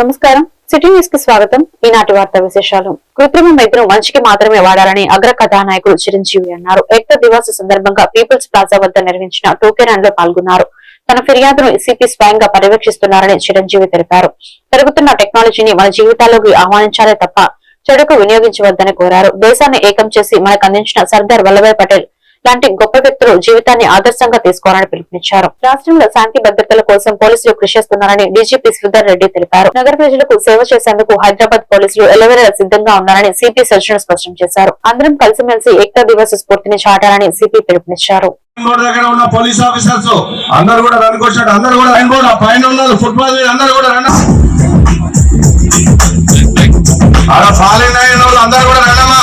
నమస్కారం. సిటీ న్యూస్కి స్వాగతం. ఈనాటి వార్తా విశేషాలు. కృత్రిమ మైత్రం మంచికి మాత్రమే వాడాలని అగ్ర కథానాయకుడు చిరంజీవి అన్నారు. ఎక్త దివాస్ సందర్భంగా పీపుల్స్ ప్లాజా వద్ద నిర్వహించిన టోకెన్లో పాల్గొన్నారు. తన ఫిర్యాదును సిపి స్వయంగా పర్యవేక్షిస్తున్నారని చిరంజీవి తెలిపారు. పెరుగుతున్న టెక్నాలజీని మన జీవితాల్లోకి ఆహ్వానించాలే తప్ప చెడుకు వినియోగించవద్దని కోరారు. దేశాన్ని ఏకం చేసి మనకు అందించిన సర్దార్ వల్లభాయ్ పటేల్ లాంటి గొప్ప వ్యక్తులు జీవితాన్ని ఆదర్శంగా తీసుకోవాలని పిలుపునిచ్చారు. రాష్ట్రంలో శాంతి భద్రతల కోసం పోలీసులు కృషి చేస్తున్నారని డీజీపీ శ్రీధర్ రెడ్డి తెలిపారు. నగర ప్రజలకు సేవ చేసేందుకు హైదరాబాద్ పోలీసులు ఎలవేళ సిద్ధంగా ఉన్నారని సిపి సజ్జను స్పష్టం చేశారు. అందరం కలిసిమెలిసి ఏకతా దివస్ స్ఫూర్తిని చాటాలని సిపి పిలుపునిచ్చారు. దగ్గర ఉన్న పోలీస్ ఆఫీసర్స్ అందరు కూడా వెనుకొచ్చాడు అందరు కూడా లైన్ బోర్డు పైన ఉన్నారు. ఫుట్బాల్ మీద అందరు కూడా రన్ అలా ఫాలో అయిన వాళ్ళు అందరు కూడా రండమ్మా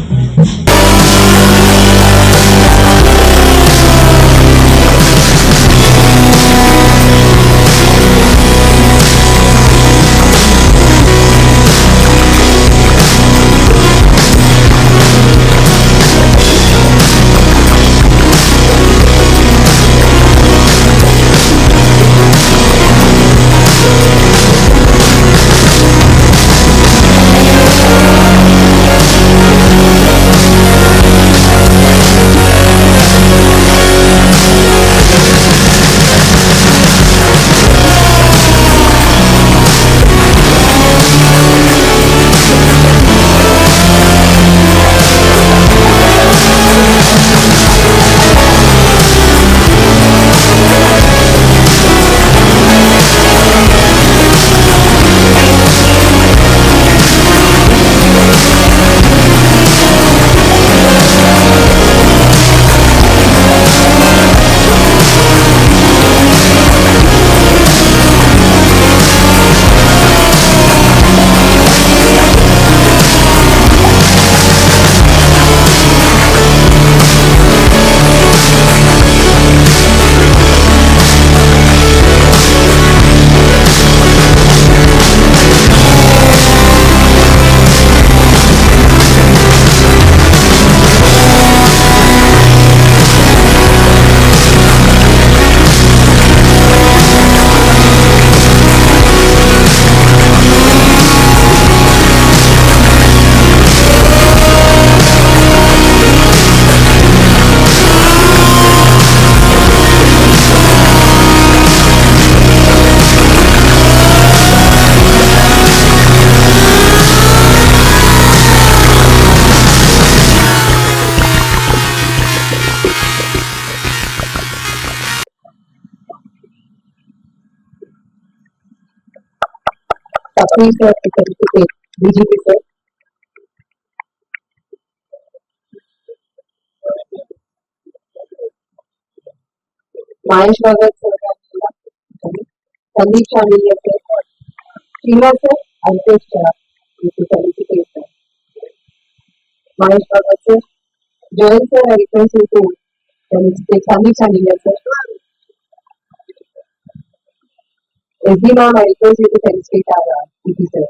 कॉपी बीजेपी से महेश भगत संदीप शामिल है sir Ankesh Mahesh Bhagat sir Joel Sandeep शामिल है sir Hema Medical Center Penske Tara, thank you, sir.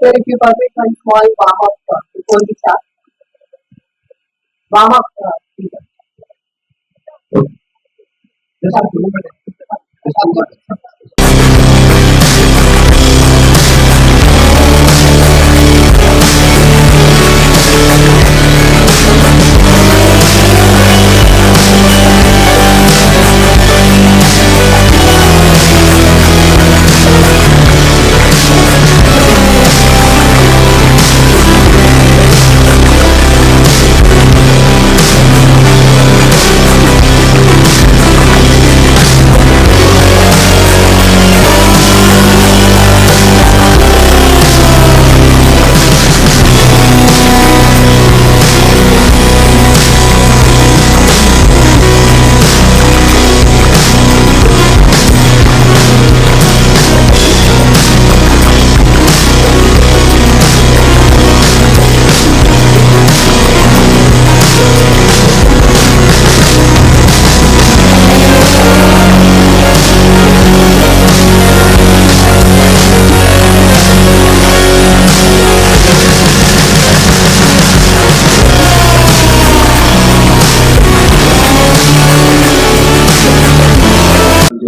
Sir, if you permit one small warm up before we start. Warm up, uh,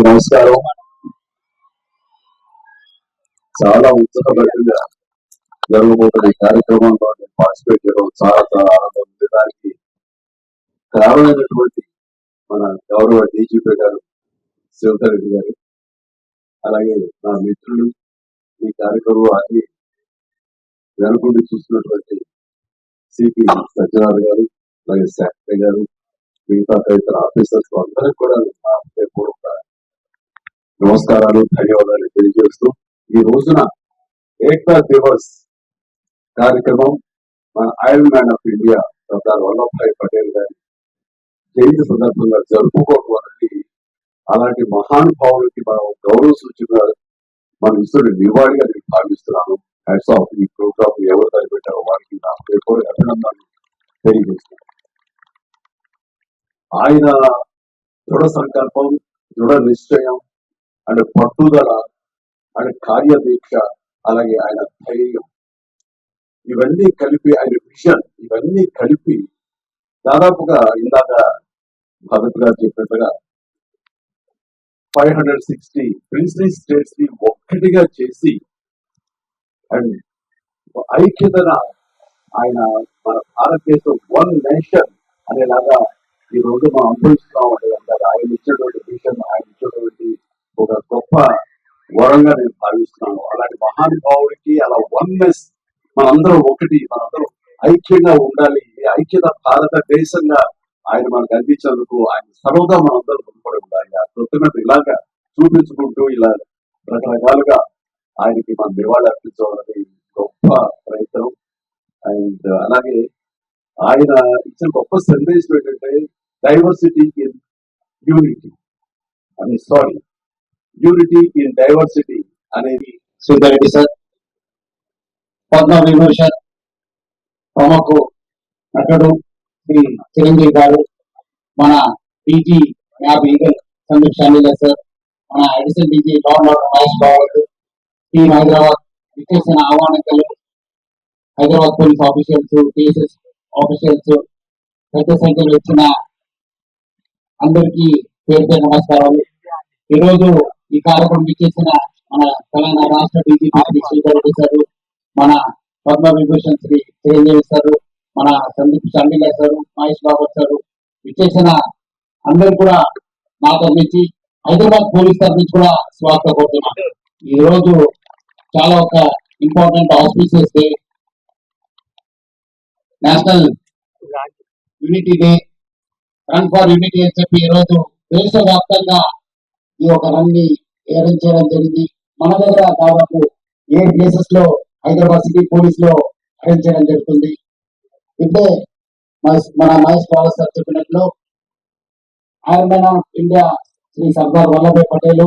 నమస్కారం. చాలా ఉత్సాహపరంగా జరగబోతున్న ఈ కార్యక్రమంలో నేను పార్టిసిపేట్ చేయడం చాలా చాలా ఆనందం ఉంది. దానికి కారణమైనటువంటి మన గౌరవ డీజీపీ గారు శివతరెడ్డి రెడ్డి గారు అలాగే నా మిత్రులు ఈ కార్యక్రమాన్ని వెనుకుండి చూస్తున్నటువంటి సిపి సత్యనారాయణ గారు అలాగే శాఖ గారు మిగతా తదితర ఆఫీసర్స్ అందరికీ కూడా నా హృదయపూర్వక నమస్కారాలు ధన్యవాదాలు తెలియజేస్తూ ఈ రోజున ఏకతా దివస్ కార్యక్రమం మన iron man of India Sardar Vallabhbhai Patel గారి జయంతి సందర్భంగా జరుపుకోవడం అనేది అలాంటి మహానుభావులకి మనం గౌరవ సూచనగా మన ఇస్తున్న నివాళిగా నేను భావిస్తున్నాను హ్యాట్స్ ఆఫ్ ఈ ప్రోగ్రామ్ ఎవరు తలపెట్టారో వారికి నా పేరు అభినందనలు తెలియజేస్తున్నాను. ఆయన దృఢ సంకల్పం దృఢ నిశ్చయం అండ్ పట్టుదల అండ్ కార్యదీక్ష అలాగే ఆయన ధైర్యం. ఇవన్నీ కలిపి ఆయన విజన్ ఇవన్నీ కలిపి దాదాపుగా ఇందాక భగత్ గారు చెప్పినట్టుగా ఫైవ్ హండ్రెడ్ సిక్స్టీ ప్రిన్స్లీ స్టేట్స్ని ఒక్కటిగా చేసి అండ్ ఐక్యతన ఆయన మన భారతదేశం వన్ నేషన్ అనేలాగా ఈ రోజు మనం అనుభవిస్తున్నాం అంటే అంటారు ఆయన ఇచ్చినటువంటి విషయం ఆయన ఇచ్చినటువంటి ఒక గొప్ప వరంగా నేను భావిస్తున్నాను. అలాంటి మహానుభావుడికి అలా వన్నెస్ మనందరం ఒకటి మనందరం ఐక్యంగా ఉండాలి. ఐక్యత భారతదేశంగా ఆయన మనకు అందించేందుకు ఆయన సర్వదా మనందరం మునుపడి ఉండాలి. ఆ కృతజ్ఞత ఇలాగా చూపించుకుంటూ ఇలా రకరకాలుగా ఆయనకి మనం నివాళి అర్పించవాలని గొప్ప ప్రయత్నం. అండ్ అలాగే ఆయన ఇచ్చిన గొప్ప సందేశం ఏంటంటే diversity in unity I sorry unity in diversity అనేది సుందరెడ్డి సార్. పద్మ విభూషణ్ ప్రముఖ నటుడు శ్రీ చిరంజీవి గారు మన డీజీ మ్యాప్ ఈగల్ సందీప్ షాండిలే సార్ మన addition DG governor Mahesh Babu team Hyderabad విచ్చేసిన ఆహ్వానికలు Hyderabad police officials PSS officials పెద్ద సంఖ్యలో వచ్చిన అందరికీ పేరు పేరు నమస్కారాలు. ఈరోజు ఈ కార్యక్రమం ఇచ్చేసిన మన తెలంగాణ రాష్ట్ర డీజీపీ శ్రీధర్ రెడ్డి సార్ మన పద్మ విభూషణ్ శ్రీ చిరంజీవి సార్ మన సందీప్ చండిగా సార్ మహేష్ బాబు సార్ ఇచ్చేసిన అందరూ కూడా నా తరఫు హైదరాబాద్ పోలీస్ తరఫు నుంచి కూడా స్వాగత కోరుతున్నాను ఈ రోజు చాలా ఒక important auspicious day national unity day run for unity అని చెప్పి ఈరోజు దేశవ్యాప్తంగా ఈ యొక్క రన్ని అరేంజ్ చేయడం జరిగింది. మన దగ్గర దాదాపు ఏ ప్లేసెస్లో హైదరాబాద్ సిటీ పోలీస్లో అరేంజ్ చేయడం జరుగుతుంది. ఇప్పుడే మన మహేష్ బాల సార్ చెప్పినట్లు ఆయన ఆఫ్ ఇండియా శ్రీ సర్దార్ వల్లభాయ్ పటేల్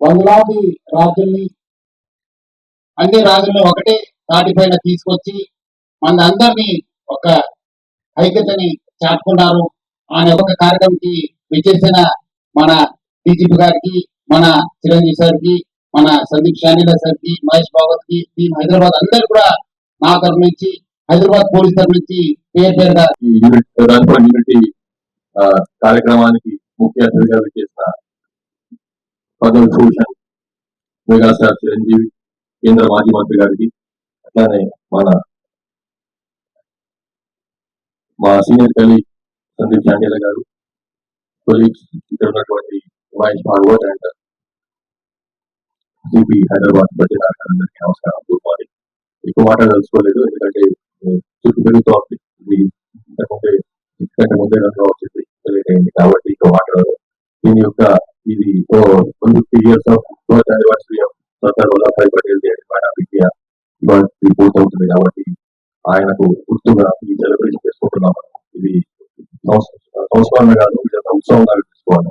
వందలాది రాజుల్ని అన్ని రాజుల్ని ఒకటే తాటిపైన తీసుకొచ్చి మన అందరినీ ఒక ఐక్యతని చాటుకున్నారు. ఆయన ఒక కార్యక్రమంకి విచ్చేసిన మన డీజీపీ గారికి మన చిరంజీవి సార్కి మన సందీప్ షానీల సార్కి మహేష్ బాబత్కి టీమ్ హైదరాబాద్ అందరు కూడా నా తరఫు నుంచి హైదరాబాద్ పోలీస్ తరఫు నుంచి పేరు పేరుగా యూనిటీ కార్యక్రమానికి ముఖ్య అతిథిగా చేసిన మెగా సార్ చిరంజీవి కేంద్ర మాజీ మంత్రి గారికి అట్లానే మన మా సీనియర్ కలీగ్ సందీప్ చాండేల గారు కొలీగ్స్ ఇక్కడ ఉన్నటువంటి Mahesh Bhagwat and CP Hyderabad budget అందరికీ నమస్కారం. గుడ్ మార్నింగ్ ఎక్కువ మాట తెలుసుకోలేదు ఎందుకంటే ఉమ్, చుట్టూ పెరుగుతోంది ఇది ఇంతకుముందే ఇంతకంటే ముందే నాకు వచ్చింది లేట్ అయింది కాబట్టి ఇక మాట దీని యొక్క ఇది one fifty years of birth anniversary of Sardar Vallabhbhai Patel man of India ఇవాళ పూర్తవుతుంది కాబట్టి ఆయనకు గుర్తుగా ఈ సెలబ్రేషన్ చేసుకుంటున్నాం ఇది సంస్- కాదు ఇది ఒక ఉత్సవం లాగా తీసుకోవాలి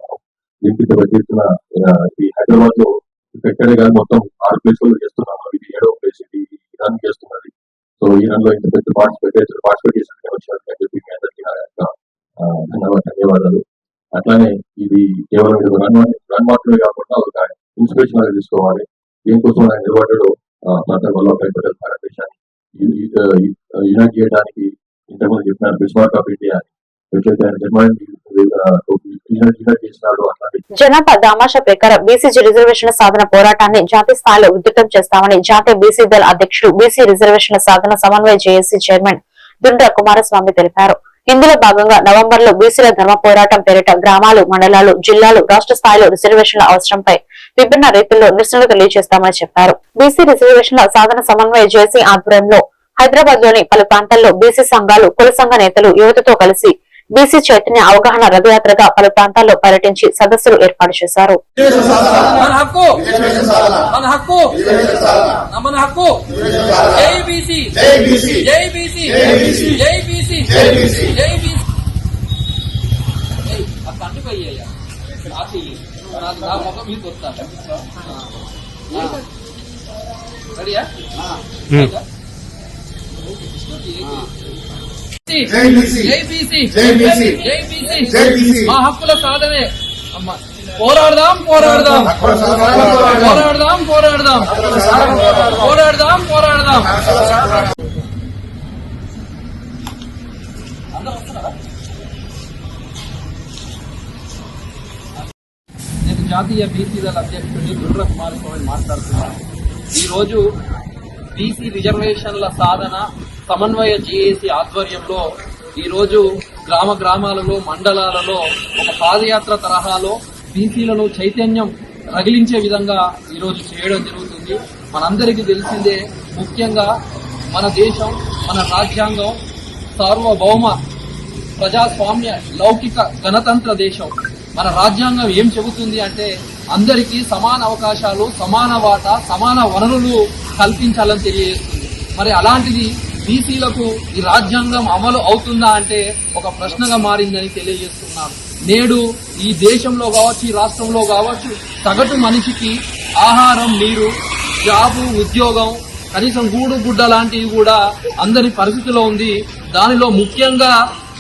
మనం. దీనికి ఈ హైదరాబాద్లో ఎక్కడే కానీ మొత్తం ఆరు ప్లేసులు చేస్తున్నాం ఇది ఏడో ప్లేస్ ఇది ఇరాన్ చేస్తున్నది సో ఈ లో ఇంత పెద్ద పార్టిసిపేట్ పార్టిసిపేట్ చేసిన వచ్చినందుకు చెప్పి మీ అందరికీ నా యొక్క ధన్యవాదాలు అట్లానే ఇది కేవలం రన్ రన్ మాత్రమే కాకుండా ఒక ఇన్స్పిరేషన్ అనేది తీసుకోవాలి దీనికోసం ఆయన నిలబడ్డాడు సర్దార్ వల్లభాయ్ పటేల్ భారతదేశాన్ని యునైట్ చేయడానికి ఇంతకుముందు చెప్పినారు బిస్మార్క్ ఆఫ్ ఇండియా అని జనాభా దామాషా ప్రకారం బీసీ రిజర్వేషన్ సాధన పోరాటాన్ని జాతీయ స్థాయిలో ఉధృతం చేస్తామని జాతీయ బీసీ దళ అధ్యక్షుడు బీసీ రిజర్వేషన్ల సాధన సమన్వయ జేఏసీ చైర్మన్ దుండ్ర కుమారస్వామి తెలిపారు. ఇందులో భాగంగా నవంబర్లో బీసీల ధర్మ పోరాటం పేరిట గ్రామాలు మండలాలు జిల్లాలు రాష్ట్ర స్థాయిలో రిజర్వేషన్ల అవసరంపై విభిన్న రీతుల్లో నిరసనలు తెలియజేస్తామని చెప్పారు. బీసీ రిజర్వేషన్ల సాధన సమన్వయ జేసీ ఆధ్వర్యంలో హైదరాబాద్లోని పలు ప్రాంతాల్లో బీసీ సంఘాలు కుల సంఘ నేతలు యువతతో కలిసి బీసీ చైతన్య అవగాహన రథయాత్రగా పలు ప్రాంతాల్లో పర్యటించి సదస్సులు ఏర్పాటు చేశారు. రెడీయా? మా హక్కుల సాధనే అమ్మా పోరాడదాం పోరాడదాం పోరాడదాం పోరాడదాం పోరాడదాం పోరాడదాం నేను జాతీయ బీసీ దళ అధ్యక్షుడిని దుర్ర కుమారస్వామి మాట్లాడుతున్నాను ఈరోజు బీసీ రిజర్వేషన్ల సాధన సమన్వయ జేఏసీ ఆధ్వర్యంలో ఈరోజు గ్రామ గ్రామాలలో మండలాలలో ఒక పాదయాత్ర తరహాలో బీసీలలో చైతన్యం రగిలించే విధంగా ఈరోజు చేయడం జరుగుతుంది. మనందరికీ తెలిసిందే ముఖ్యంగా మన దేశం మన రాజ్యాంగం సార్వభౌమ ప్రజాస్వామ్య లౌకిక గణతంత్ర దేశం. మన రాజ్యాంగం ఏం చెబుతుంది అంటే అందరికీ సమాన అవకాశాలు సమాన వాటా సమాన వనరులు కల్పించాలని తెలియజేస్తుంది. మరి అలాంటిది బీసీలకు ఈ రాజ్యాంగం అమలు అవుతుందా అంటే ఒక ప్రశ్నగా మారిందని తెలియజేస్తున్నాను. నేడు ఈ దేశంలో కావచ్చు ఈ రాష్ట్రంలో కావచ్చు సగటు మనిషికి ఆహారం నీరు జాబు ఉద్యోగం కనీసం గూడు గుడ్డ లాంటివి కూడా అందరి పరిస్థితిలో ఉంది. దానిలో ముఖ్యంగా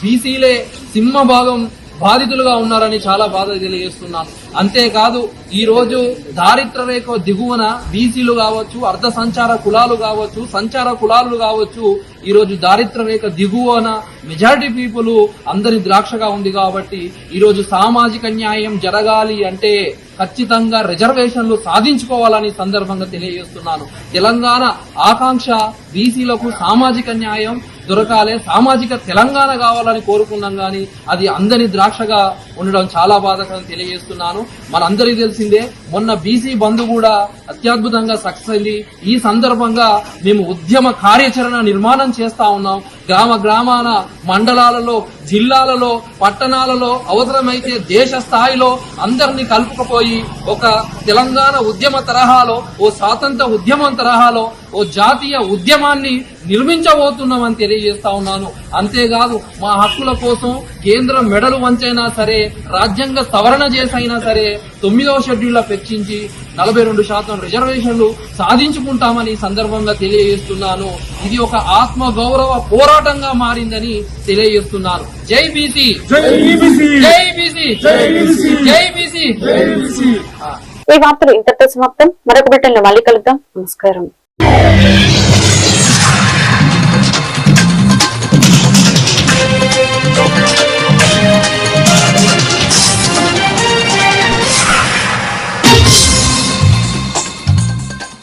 బీసీలే సింహభాగం బాధితులుగా ఉన్నారని చాలా బాధ తెలియజేస్తున్నాను అంతేకాదు ఈ రోజు దారిద్ర రేఖ దిగువన బీసీలు కావచ్చు అర్ధ సంచార కులాలు కావచ్చు సంచార కులాలు కావచ్చు ఈ రోజు దారిద్ర రేఖ దిగువన మెజారిటీ పీపుల్ అందరి ద్రాక్షగా ఉంది కాబట్టి ఈ రోజు సామాజిక న్యాయం జరగాలి అంటే ఖచ్చితంగా రిజర్వేషన్లు సాధించుకోవాలని సందర్భంగా తెలియజేస్తున్నాను. తెలంగాణ ఆకాంక్ష బీసీలకు సామాజిక న్యాయం దొరకాలి. సామాజిక తెలంగాణ కావాలని కోరుకున్నాం కానీ అది అందని ద్రాక్షగా ఉండడం చాలా బాధకరం తెలియజేస్తున్నాను. మనందరికీ తెలిసిందే మొన్న బీసీ బంధు కూడా అత్యద్భుతంగా సక్సెస్ అయింది. ఈ సందర్భంగా మేము ఉద్యమ కార్యాచరణ నిర్మాణం చేస్తా ఉన్నాం. గ్రామ గ్రామాన మండలాలలో జిల్లాలలో పట్టణాలలో అవసరమైతే దేశ స్థాయిలో అందరినీ కలుపుకుపోయి ఒక తెలంగాణ ఉద్యమ తరహాలో ఓ స్వాతంత్ర ఉద్యమం తరహాలో ఓ జాతీయ ఉద్యమాన్ని నిర్మించబోతున్నామని తెలియజేస్తా ఉన్నాను. అంతేకాదు మా హక్కుల కోసం కేంద్రం మెడలు వంచైనా సరే రాజ్యాంగ సవరణ చేసైనా సరే తొమ్మిదవ షెడ్యూల్లో పెంచించి నలభై రెండు శాతం రిజర్వేషన్లు సాధించుకుంటామని ఈ సందర్భంగా తెలియజేస్తున్నాను. ఇది ఒక ఆత్మ గౌరవ పోరాటంగా మారిందని తెలియజేస్తున్నాను. జై బీసీ! జై బీసీ! జై బీసీ! ఈ వార్తలు ఇంతటితో సమాప్తం. మరొక బిడ్డలను మళ్ళీ కలుద్దాం. నమస్కారం. Thank